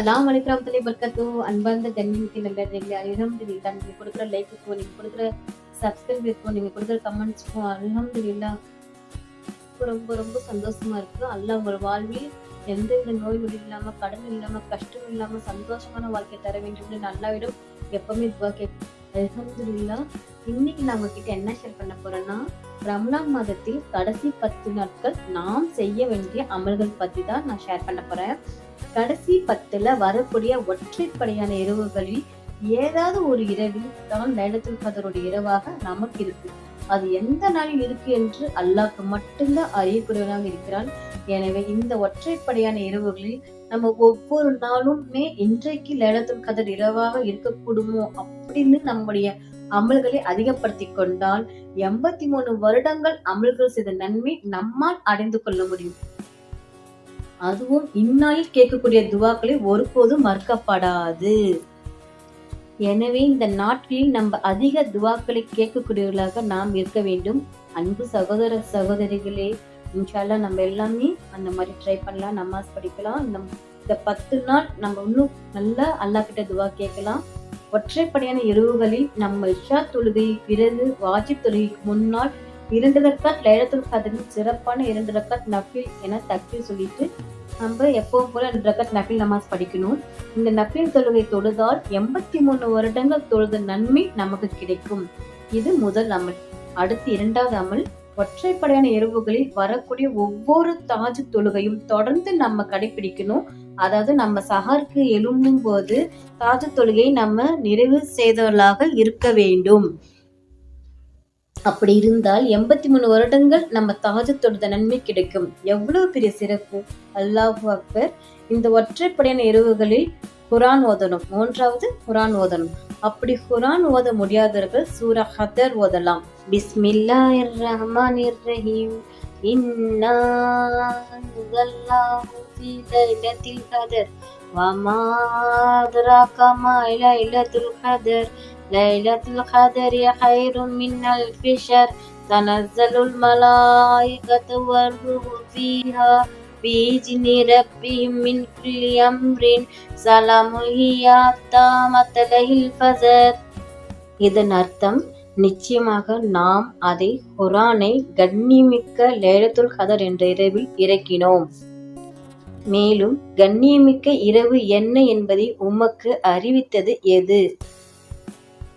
அஸ்லாம் வலைக்கம் வரமத்துல்லாஹி வபரகாத்து அன்பார்ந்த கண்ணியமிக்க நல்லடிகளே அல்ஹம்துலில்லாஹ் நீங்க கொடுக்குற லைக்குக்கும் நீங்க கொடுக்குற சப்ஸ்கிரைபருக்கும் நீங்க கொடுக்குற கமெண்ட்ஸ்க்கும் இல்லா ரொம்ப ரொம்ப சந்தோஷமா இருக்கு. அல்ல உங்கள் வாழ்வில் எந்த வித நோய் நொடி இல்லாம கடன் இல்லாம கஷ்டம் இல்லாம சந்தோஷமான வாழ்க்கை தர வேண்டும் நல்லாவிடும் எப்பவுமே துவா கேட்கும் அலமதுல்லா இன்னைக்கு நான் உங்ககிட்ட என்ன ஷேர் பண்ண போறேன்னா ரம்லான் மாதத்தில் கடைசி பத்து நாட்கள் நாம் செய்ய வேண்டிய அமல்கள் பத்தி தான் நான் ஷேர் பண்ண போறேன். கடைசி பத்துல வரக்கூடிய ஒற்றைப்படையான இரவுகளில் ஏதாவது ஒரு இரவில் தான் லைலத்துல் கதருடைய இரவாக நமக்கு இருக்கு. அது எந்த நாளில் இருக்கு என்று அல்லாஹ்க்கு மட்டும்தான் அறியக்கூடியவனாக இருக்கிறான். எனவே இந்த ஒற்றைப்படையான இரவுகளில் நம்ம ஒவ்வொரு நாளுமே இன்றைக்கு லைலத்துல் கதர் இரவாக இருக்கக்கூடுமோ அப்படின்னு நம்முடைய அமல்களை அதிகப்படுத்தி கொண்டால் எண்பத்தி மூணு வருடங்கள் அமல்கள் செய்த நன்மை நம்மால் அடைந்து கொள்ள முடியும். அதுவும் இந்நாளில் கேட்கக்கூடிய துவாக்களை ஒருபோதும் மறுக்கப்படாது. எனவே இந்த நாட்களில் நம்ம அதிக துவாக்களை கேட்கக்கூடியவர்களாக நாம் இருக்க வேண்டும். அன்பு சகோதர சகோதரிகளே இன்ஷால்லா நம்ம எல்லாமே அந்த மாதிரி ட்ரை பண்ணலாம் நமாஸ் படிக்கலாம். இந்த இந்த பத்து நாள் நம்ம இன்னும் நல்லா அல்லா கிட்ட துவா கேட்கலாம். ஒற்றைப்படையான இரவுகளில் நம்ம இஷா தொழுகை பிறகு வாஜிப் தொழுகைக்கு முன்னால் இரண்டு ரக்காத் லைலத்துல் கதிரின் சிறப்பான இரண்டு ரக்காத் நஃபில் என தக்கி சொல்லிட்டு நம்ம எப்பவும் போல ரெண்டு ரக்காத் நஃபில் நமாஸ் படிக்கணும். இந்த நஃபில் தொழுகை தொழுதால் எண்பத்தி மூணு வருடங்கள் தொழுத நன்மை நமக்கு கிடைக்கும். இது முதல் அமல். அடுத்து இரண்டாவது அமல். ஒற்றைப்படையான இரவுகளில் வரக்கூடிய ஒவ்வொரு தாஜ் தொழுகையும் தொடர்ந்து நம்ம கடைபிடிக்கணும். அதாவது நம்ம சகாருக்கு எழும்பும் போது தாஜ் தொழுகையை நம்ம நிறைவு செய்தவர்களாக இருக்க வேண்டும். அப்படி இருந்தால் எண்பத்தி மூணு வருடங்கள் நம்ம தாஜு தொழுத நன்மை கிடைக்கும். எவ்வளவு பெரிய சிறப்பு? அல்லாஹு அக்பர். இந்த ஒற்றைப்படையான இரவுகளில் குரான் ஓதணும் மூன்றாவது குரான் ஓதணும் அப்படி குரான் ஓத முடியாதவர்கள் சூரா ஹதர் ஓதலாம் பிஸ்மில்லாஹிர் ரஹ்மானிர் ரஹீம் இன்னா அன்ஸல்னாஹு ஃபீ லைலத்தில் கதர் வமா அத்ராக மா லைலத்துல் கதர் ليلة القدر خير من ألف شهر تنزل الملائكة والروح فيها ಬೀಜಿ ನಿರಬ್ಬಿಯುಮಿನ್ ಕುಲ್ಲಿ ಅಮ್ರಿನ್ ಸಲಾಮು ಹಿಯಾತ್ತಾ ಮತ್ತಲಹಿಲ್ ಫಜರ್ இதன் அர்த்தம் நிச்சயமாக நாம் அதை குரானை கண்ணியமிக்க லேலத்துல் கதர் என்ற இரவில் இறக்கினோம். மேலும் கண்ணியமிக்க இரவு என்ன என்பதை உமக்கு அறிவித்தது எது?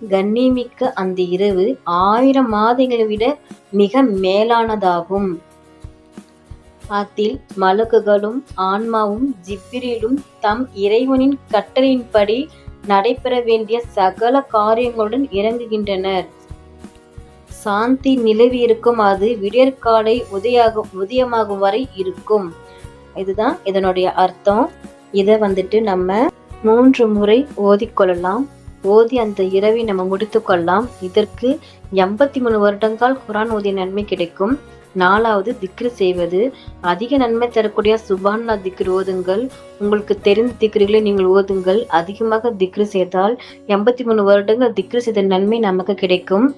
கண்ணியமிக்க அந்த இரவு ஆயிரம் மாதங்களை விட மிக மேலானதாகும். அதில் மலக்குகளும் ஆன்மாவும் ஜிப்ரிலும் தம் இறைவனின் கட்டளையின்படி நடைபெற வேண்டிய சகல காரியங்களுடன் இறங்குகின்றனர். சாந்தி நிலவி இருக்கும் அது விடியற்காலை உதயாகும் உதயமாகும் வரை இருக்கும். இதுதான் இதனுடைய அர்த்தம். இதை வந்துட்டு நம்ம மூன்று முறை ஓதிக்கொள்ளலாம் ஓதி அந்த இரவை நம்ம முடித்து கொள்ளலாம். இதற்கு எண்பத்தி மூணு வருடங்கள் குரான் ஓதிய நன்மை கிடைக்கும். நாலாவது திக்ரு செய்வது. அதிக நன்மை தரக்கூடிய சுபான்னா திக்ரு ஓதுங்கள். உங்களுக்கு தெரிந்த திக்ருகளை நீங்கள் ஓதுங்கள். அதிகமாக திக்ரு செய்தால் எண்பத்தி மூணு வருடங்கள் திக்ரு செய்த நன்மை நமக்கு கிடைக்கும்.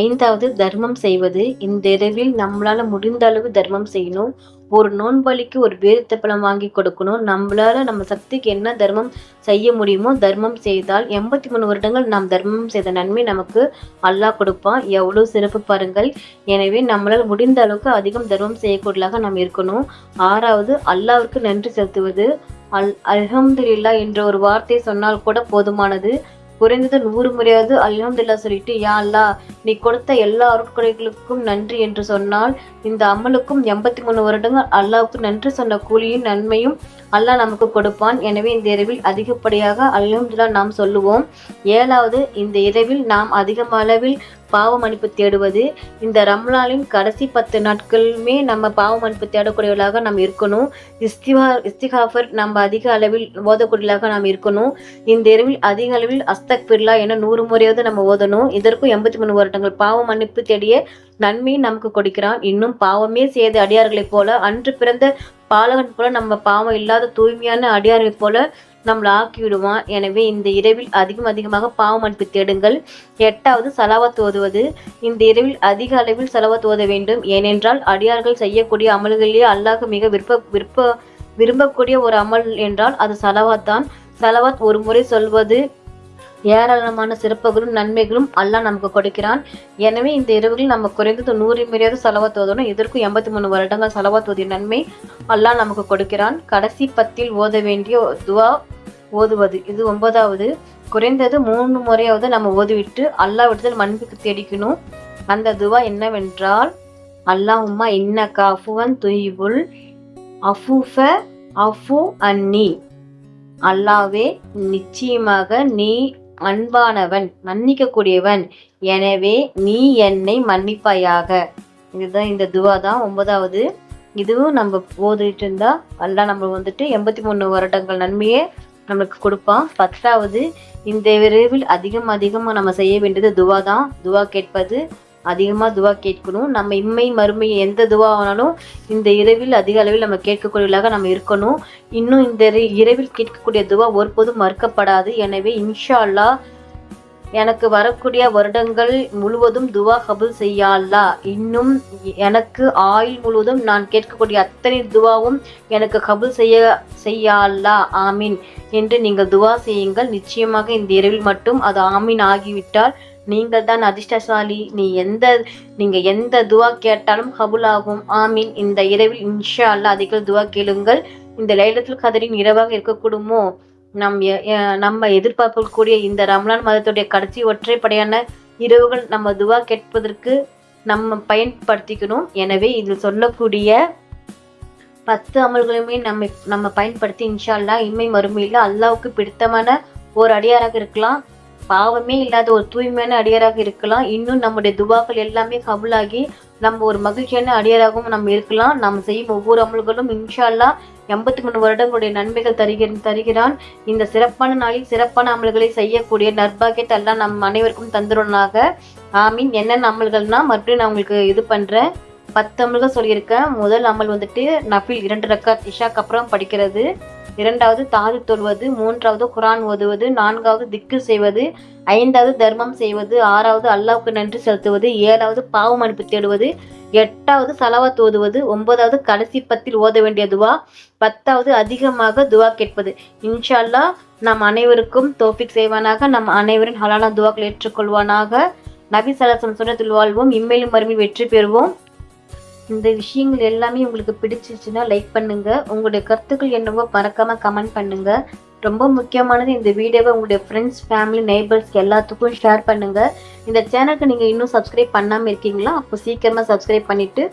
ஐந்தாவது தர்மம் செய்வது. இந்த இரவில் நம்மளால முடிந்த அளவு தர்மம் செய்யணும். ஒரு நோன்பலிக்கு ஒரு பேரித்தப்பழம் வாங்கி கொடுக்கணும். நம்மளால நம்ம சக்திக்கு என்ன தர்மம் செய்ய முடியுமோ தர்மம் செய்தால் எண்பத்தி மூணு வருடங்கள் நாம் தர்மம் செய்த நன்மை நமக்கு அல்லாஹ் கொடுப்பான் எவ்வளோ சிறப்பு பாருங்கள். எனவே நம்மளால் முடிந்த அளவுக்கு அதிகம் தர்மம் செய்யக்கூடியதாக நாம் இருக்கணும். ஆறாவது அல்லாவிற்கு நன்றி செலுத்துவது. அல் அல்ஹம்துல்லா என்ற ஒரு வார்த்தை சொன்னால் கூட போதுமானது. குறைந்தது நூறு முறையாவது அல்ஹம்துல்லா சொல்லிட்டு யா அல்லா நீ கொடுத்த எல்லா அருட்கொடைகளுக்கும் நன்றி என்று சொன்னால் இந்த அமலுக்கும் எண்பத்தி மூணு வருடங்கள் அல்லாவுக்கு நன்றி சொன்ன கூலியும் நன்மையும் அல்லாஹ் நமக்கு கொடுப்பான். எனவே இந்த இரவில் அதிகப்படியாக அல்ஹம்துல்லா நாம் சொல்லுவோம். ஏழாவது இந்த இரவில் நாம் அதிகம் அளவில் பாவ மன்னிப்பு தேடுவது. இந்த ரம்லானின் கடைசி பத்து நாட்களுமே நம்ம பாவ மன்னிப்பு தேடக்கூடியவர்களாக நாம் இருக்கணும். இஸ்திஹா இஸ்திகாஃபர் நம்ம அதிக அளவில் ஓதக்கூடியவர்களாக நாம் இருக்கணும். இந்த இரவில் அதிக அளவில் அஸ்தக் பிர்லா என நூறு முறையாவது நம்ம ஓதணும். இதற்கும் எண்பத்தி மூணு வருடங்கள் பாவ மன்னிப்பு தேடிய நன்மையை நமக்கு கொடுக்கிறான். இன்னும் பாவமே செய்த அடியார்களைப் போல அன்று பிறந்த பாலகன் போல நம்ம பாவம் இல்லாத தூய்மையான அடியார்களைப் போல நம்மளை ஆக்கி விடுவான் எனவே இந்த இரவில் அதிகம் அதிகமாக பாவ மன்னிப்பு தேடுங்கள். எட்டாவது சலாவத் ஓதுவது. இந்த இரவில் அதிக அளவில் சலவத் ஓத வேண்டும். ஏனென்றால் அடியார்கள் செய்யக்கூடிய அமல்களிலே அல்லாஹ் மிக விருப்ப விருப்ப விரும்பக்கூடிய ஒரு அமல் என்றால் அது சலவாத் தான். சலவாத் ஒரு முறை சொல்வது ஏராளமான சிறப்புகளும் நன்மைகளும் அல்லாஹ் நமக்கு கொடுக்கிறான். எனவே இந்த இரவுகளில் நம்ம குறைந்தது நூறு முறையாவது செலவாத் ஓதணும். இதற்கும் எண்பத்தி மூணு வருடங்கள் செலவாத் ஓதிய நன்மை அல்லாஹ் நமக்கு கொடுக்கிறான். கடைசி பத்தில் ஓத வேண்டிய துவா ஓதுவது. இது ஒன்பதாவது. குறைந்தது மூணு முறையாவது நம்ம ஓதுவிட்டு அல்லாஹ் விடுதல் மன்னிப்புக்கு தேடிக்கணும். அந்த துவா என்னவென்றால் அல்லாஹும்மா இன்னக்கா அஃபுவன் துயிபுல் அஃபூஃப அஃபு அன்னி. அல்லாவே நிச்சயமாக நீ அன்பானவன் மன்னிக்கக்கூடியவன். எனவே நீ என்னை மன்னிப்பாயாக. இதுதான் இந்த துவா தான் ஒன்பதாவது. இதுவும் நம்ம போதிட்டு இருந்தா அல்லாஹ் நம்ம வந்துட்டு எண்பத்தி மூணு வருடங்கள் நன்மையே நம்மளுக்கு கொடுப்பான். பத்தாவது இந்த விரைவில் அதிகம் அதிகமாக நம்ம செய்ய வேண்டியது துவா தான். துவா கேட்பது அதிகமாக துவா கேட்கணும். நம்ம இம்மை மறுமை எந்த துவா ஆனாலும் இந்த இரவில் அதிக அளவில் நம்ம கேட்கக்கூடியவர்களாக நம்ம இருக்கணும். இன்னும் இந்த இரவில் கேட்கக்கூடிய துவா ஒருபோதும் மறுக்கப்படாது. எனவே இன்ஷா அல்லாஹ் எனக்கு வரக்கூடிய வருடங்கள் முழுவதும் துவா கபுல் செய்யாலா இன்னும் எனக்கு ஆயுள் முழுவதும் நான் கேட்கக்கூடிய அத்தனை துவாவும் எனக்கு கபுல் செய்ய செய்யாலா ஆமீன். என்று நீங்கள் துவா செய்யுங்கள். நிச்சயமாக இந்த இரவில் மட்டும் அது ஆமீன் ஆகிவிட்டால் நீங்கள் தான் அதிர்ஷ்டசாலி. நீ எந்த நீங்க எந்த துவா கேட்டாலும் கபுல் ஆகும். ஆமீன். இந்த இரவில் இன்ஷா அல்லா அதிக துவா கேளுங்கள். இந்த லைலத்தில் கதரின் இரவாக இருக்கக்கூடுமோ? நம் நம்ம எதிர்பார்க்கக்கூடிய இந்த ரம்லான் மாதத்துடைய கடைசி ஒற்றைப்படையான இரவுகள் நம்ம துவா கேட்பதற்கு நம்ம பயன்படுத்திக்கணும். எனவே இதில் சொல்லக்கூடிய பத்து அமல்களையுமே நம்ம நம்ம பயன்படுத்தி இன்ஷால்லா இம்மை மறுமையில் அல்லாவுக்கு பிடித்தமான ஒரு அடியாராக இருக்கலாம். பாவமே இல்லாத ஒரு தூய்மையான அடியாராக இருக்கலாம். இன்னும் நம்முடைய துவாக்கள் எல்லாமே கபுலாகி நம்ம ஒரு மகிழ்ச்சியான அடியாராகவும் நம்ம இருக்கலாம். நம்ம செய்யும் ஒவ்வொரு அமல்களும் இன்ஷால்லா எண்பத்தி மூணு வருடங்களுடைய நன்மைகள் தருகிற தருகிறான். இந்த சிறப்பான நாளில் சிறப்பான அமல்களை செய்யக்கூடிய நற்பாக்கியத்தை எல்லாம் நம் அனைவருக்கும் தந்துருவனாக. ஆமீன். என்னென்ன அமல்கள்னா மறுபடியும் நான் உங்களுக்கு இது பண்றேன். பத்து அமல்கள் சொல்லியிருக்கேன். முதல் அமல் வந்துட்டு நஃபில் இரண்டு ரக்காத் இஷாக்கு அப்புறம் படிக்கிறது. இரண்டாவது தாது தொழுவது மூன்றாவது குரான் ஓதுவது நான்காவது திக்கு செய்வது ஐந்தாவது தர்மம் செய்வது ஆறாவது அல்லாவுக்கு நன்றி செலுத்துவது ஏழாவது பாவம் மன்னிப்பு தேடுவது எட்டாவது சலவாத் ஓதுவது ஒன்பதாவது கடைசி பத்தில் ஓத வேண்டிய துவா பத்தாவது அதிகமாக துவா கேட்பது. இன்ஷா அல்லாஹ் நம் அனைவருக்கும் தோஃபிக் செய்வானாக நம் அனைவரின் ஹலான துவாக்கள் ஏற்றுக்கொள்வானாக. நபி சலசம் சுனத்தில் வாழ்வோம். இம்மையிலும் மறுமை வெற்றி பெறுவோம். இந்த விஷயங்கள் எல்லாமே உங்களுக்கு பிடிச்சிருச்சுன்னா லைக் பண்ணுங்க. உங்களுடைய கருத்துக்கள் என்னவோ மறக்காம கமெண்ட் பண்ணுங்க. ரொம்ப முக்கியமானது இந்த வீடியோவை உங்களுடைய ஃப்ரெண்ட்ஸ் ஃபேமிலி நெய்பர்ஸ்க்கு எல்லாத்துக்கும் ஷேர் பண்ணுங்க. இந்த சேனலுக்கு நீங்க இன்னும் சப்ஸ்கிரைப் பண்ணாம இருக்கீங்களா? அப்போ சீக்கிரமா சப்ஸ்கிரைப் பண்ணிட்டு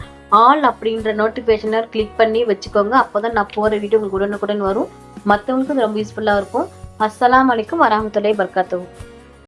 ஆல் அப்படின்ற நோட்டிஃபிகேஷனை கிளிக் பண்ணி வச்சுக்கோங்க. அப்போதான் நான் போற வீடியோ உங்களுக்கு உடனுக்குடன் வரும். மற்றவங்களுக்கும் ரொம்ப யூஸ்ஃபுல்லா இருக்கும். அஸ்லாம் வலைக்கும் வரஹ்மத்துல்லாஹி பர்காத்தவும்